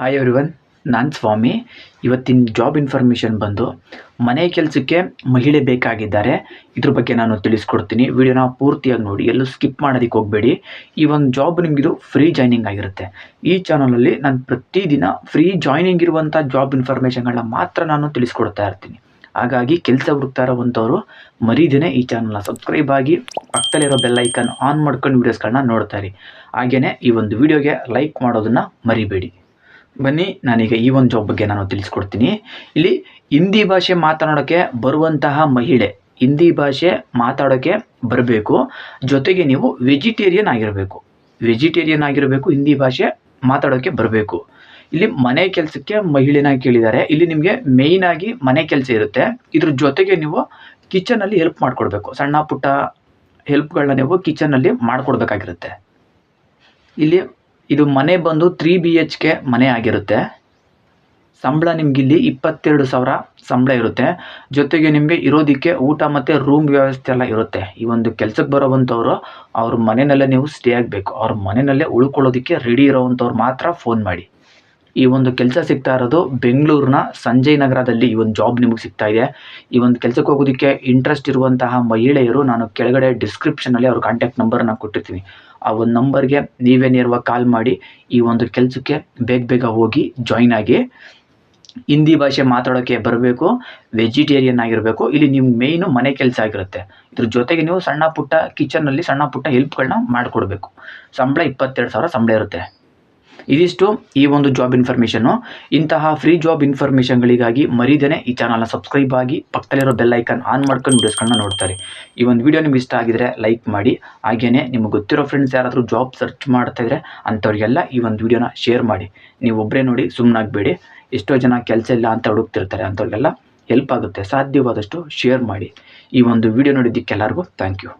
Hi everyone ನಾನು ಸ್ವಾಮಿ. ಇವತ್ತಿನ job information ಬಂದು ಮನೆ ಕೆಲಸಕ್ಕೆ ಮಹಿಳೆ ಬೇಕಾಗಿದ್ದಾರೆ. ಇದ್ರ ಬಗ್ಗೆ ನಾನು ತಿಳಿಸ್ಕೊಡ್ತೀನಿ. ವಿಡಿಯೋನ ಪೂರ್ತಿಯಾಗಿ ನೋಡಿ, ಎಲ್ಲೂ ಸ್ಕಿಪ್ ಮಾಡೋದಕ್ಕೆ ಹೋಗಬೇಡಿ. ಈ ಒಂದು ಜಾಬ್ ನಿಮಗಿದು ಫ್ರೀ ಜಾಯ್ನಿಂಗ್ ಆಗಿರುತ್ತೆ. ಈ ಚಾನಲಲ್ಲಿ ನಾನು ಪ್ರತಿದಿನ ಫ್ರೀ ಜಾಯ್ನಿಂಗ್ ಇರುವಂಥ ಜಾಬ್ ಇನ್ಫಾರ್ಮೇಷನ್ಗಳನ್ನ ಮಾತ್ರ ನಾನು ತಿಳಿಸ್ಕೊಡ್ತಾ ಇರ್ತೀನಿ. ಹಾಗಾಗಿ ಕೆಲಸ ಹುಡುಕ್ತಾ ಇರೋವಂಥವ್ರು ಮರೀದೇನೆ ಈ ಚಾನಲ್ನ ಸಬ್ಸ್ಕ್ರೈಬ್ ಆಗಿ ಪಕ್ಕದಲ್ಲಿರೋ ಬೆಲ್ ಐಕನ್ ಆನ್ ಮಾಡ್ಕೊಂಡು ವೀಡಿಯೋಸ್ಗಳನ್ನ ನೋಡ್ತಾ ಇರಿ. ಹಾಗೆಯೇ ಈ ಒಂದು ವಿಡಿಯೋಗೆ ಲೈಕ್ ಮಾಡೋದನ್ನು ಮರಿಬೇಡಿ. ಬನ್ನಿ, ನಾನೀಗ ಈ ಒಂದು ಜಾಬ್ ಬಗ್ಗೆ ನಾನು ತಿಳಿಸ್ಕೊಡ್ತೀನಿ. ಇಲ್ಲಿ ಹಿಂದಿ ಭಾಷೆ ಮಾತನಾಡೋಕ್ಕೆ ಬರುವಂತಹ ಮಹಿಳೆ, ಹಿಂದಿ ಭಾಷೆ ಮಾತಾಡೋಕ್ಕೆ ಬರಬೇಕು. ಜೊತೆಗೆ ನೀವು ವೆಜಿಟೇರಿಯನ್ ಆಗಿರಬೇಕು. ವೆಜಿಟೇರಿಯನ್ ಆಗಿರಬೇಕು, ಹಿಂದಿ ಭಾಷೆ ಮಾತಾಡೋಕ್ಕೆ ಬರಬೇಕು. ಇಲ್ಲಿ ಮನೆ ಕೆಲಸಕ್ಕೆ ಮಹಿಳೆನ ಕೇಳಿದ್ದಾರೆ. ಇಲ್ಲಿ ನಿಮಗೆ ಮೇಯ್ನ್ ಆಗಿ ಮನೆ ಕೆಲಸ ಇರುತ್ತೆ. ಇದ್ರ ಜೊತೆಗೆ ನೀವು ಕಿಚನಲ್ಲಿ ಹೆಲ್ಪ್ ಮಾಡಿಕೊಡ್ಬೇಕು. ಸಣ್ಣ ಪುಟ್ಟ ಹೆಲ್ಪ್ಗಳನ್ನ ನೀವು ಕಿಚನಲ್ಲಿ ಮಾಡಿಕೊಡ್ಬೇಕಾಗಿರುತ್ತೆ. ಇಲ್ಲಿ ಇದು ಮನೆ ಬಂದು ತ್ರೀ ಬಿ ಎಚ್ ಕೆ ಮನೆ ಆಗಿರುತ್ತೆ. ಸಂಬಳ ನಿಮಗಿಲ್ಲಿ ಇಪ್ಪತ್ತೆರಡು ಸಾವಿರ ಸಂಬಳ ಇರುತ್ತೆ. ಜೊತೆಗೆ ನಿಮಗೆ ಇರೋದಕ್ಕೆ ಊಟ ಮತ್ತು ರೂಮ್ ವ್ಯವಸ್ಥೆ ಎಲ್ಲ ಇರುತ್ತೆ. ಈ ಒಂದು ಕೆಲಸಕ್ಕೆ ಬರೋವಂಥವ್ರು ಅವ್ರ ಮನೆಯಲ್ಲೇ ನೀವು ಸ್ಟೇ ಆಗಬೇಕು. ಅವ್ರ ಮನೆಯಲ್ಲೇ ಉಳ್ಕೊಳ್ಳೋದಕ್ಕೆ ರೆಡಿ ಇರೋವಂಥವ್ರು ಮಾತ್ರ ಫೋನ್ ಮಾಡಿ. ಈ ಒಂದು ಕೆಲಸ ಸಿಗ್ತಾ ಇರೋದು ಬೆಂಗಳೂರಿನ ಸಂಜಯ್ ನಗರದಲ್ಲಿ ಈ ಒಂದು ಜಾಬ್ ನಿಮಗೆ ಸಿಗ್ತಾ ಇದೆ. ಈ ಒಂದು ಕೆಲಸಕ್ಕೆ ಹೋಗೋದಕ್ಕೆ ಇಂಟ್ರೆಸ್ಟ್ ಇರುವಂತಹ ಮಹಿಳೆಯರು ನಾನು ಕೆಳಗಡೆ ಡಿಸ್ಕ್ರಿಪ್ಷನಲ್ಲಿ ಅವ್ರ ಕಾಂಟ್ಯಾಕ್ಟ್ ನಂಬರ್ನ ಕೊಟ್ಟಿರ್ತೀನಿ. ಆ ಒಂದು ನಂಬರ್ಗೆ ನೀವೇ ನೇರವಾಗಿ ಕಾಲ್ ಮಾಡಿ ಈ ಒಂದು ಕೆಲಸಕ್ಕೆ ಬೇಗ ಬೇಗ ಹೋಗಿ ಜಾಯ್ನ್ ಆಗಿ. ಹಿಂದಿ ಭಾಷೆ ಮಾತಾಡೋಕ್ಕೆ ಬರಬೇಕು ವೆಜಿಟೇರಿಯನ್ ಆಗಿರಬೇಕು, ಇಲ್ಲಿ ನಿಮ್ಮ ಮೇಯ್ನು ಮನೆ ಕೆಲಸ ಆಗಿರುತ್ತೆ. ಇದ್ರ ಜೊತೆಗೆ ನೀವು ಸಣ್ಣ ಪುಟ್ಟ ಕಿಚನ್ನಲ್ಲಿ ಸಣ್ಣ ಪುಟ್ಟ ಹೆಲ್ಪ್ಗಳನ್ನ ಮಾಡಿಕೊಡ್ಬೇಕು. ಸಂಬಳ ಇಪ್ಪತ್ತೆರಡು ಸಾವಿರ ಸಂಬಳ ಇರುತ್ತೆ. ಇದಿಷ್ಟು ಈ ಒಂದು ಜಾಬ್ ಇನ್ಫಾರ್ಮೇಷನ್ನು ಇಂತಹ ಫ್ರೀ ಜಾಬ್ ಇನ್ಫಾರ್ಮೇಷನ್ಗಳಿಗಾಗಿ ಮರಿದೇನೆ ಈ ಚಾನಲ್ನ ಸಬ್ಸ್ಕ್ರೈಬ್ ಆಗಿ ಪಕ್ಕದಲ್ಲಿರೋ ಬೆಲ್ ಐಕನ್ ಆನ್ ಮಾಡ್ಕೊಂಡು ವೀಡಿಯೋಸ್ಗಳನ್ನ ನೋಡ್ತಾರೆ. ಈ ಒಂದು ವಿಡಿಯೋ ನಿಮ್ಗೆ ಇಷ್ಟ ಆಗಿದ್ರೆ ಲೈಕ್ ಮಾಡಿ ಹಾಗೆಯೇ ನಿಮ್ಗೆ ಗೊತ್ತಿರೋ ಫ್ರೆಂಡ್ಸ್ ಯಾರಾದರೂ ಜಾಬ್ ಸರ್ಚ್ ಮಾಡ್ತಾ ಇದ್ರೆ ಅಂಥವ್ರಿಗೆಲ್ಲ ಈ ಒಂದು ವಿಡಿಯೋನ ಶೇರ್ ಮಾಡಿ. ನೀವು ಒಬ್ಬರೇ ನೋಡಿ ಸುಮ್ಮನಾಗಬೇಡಿ ಎಷ್ಟೋ ಜನ ಕೆಲಸ ಇಲ್ಲ ಅಂತ ಹುಡುಕ್ತಿರ್ತಾರೆ, ಅಂಥವ್ರಿಗೆಲ್ಲ ಹೆಲ್ಪ್ ಆಗುತ್ತೆ. ಸಾಧ್ಯವಾದಷ್ಟು ಶೇರ್ ಮಾಡಿ. ಈ ಒಂದು ವಿಡಿಯೋ ನೋಡಿದ್ದಕ್ಕೆಲ್ಲರಿಗೂ ಥ್ಯಾಂಕ್ ಯು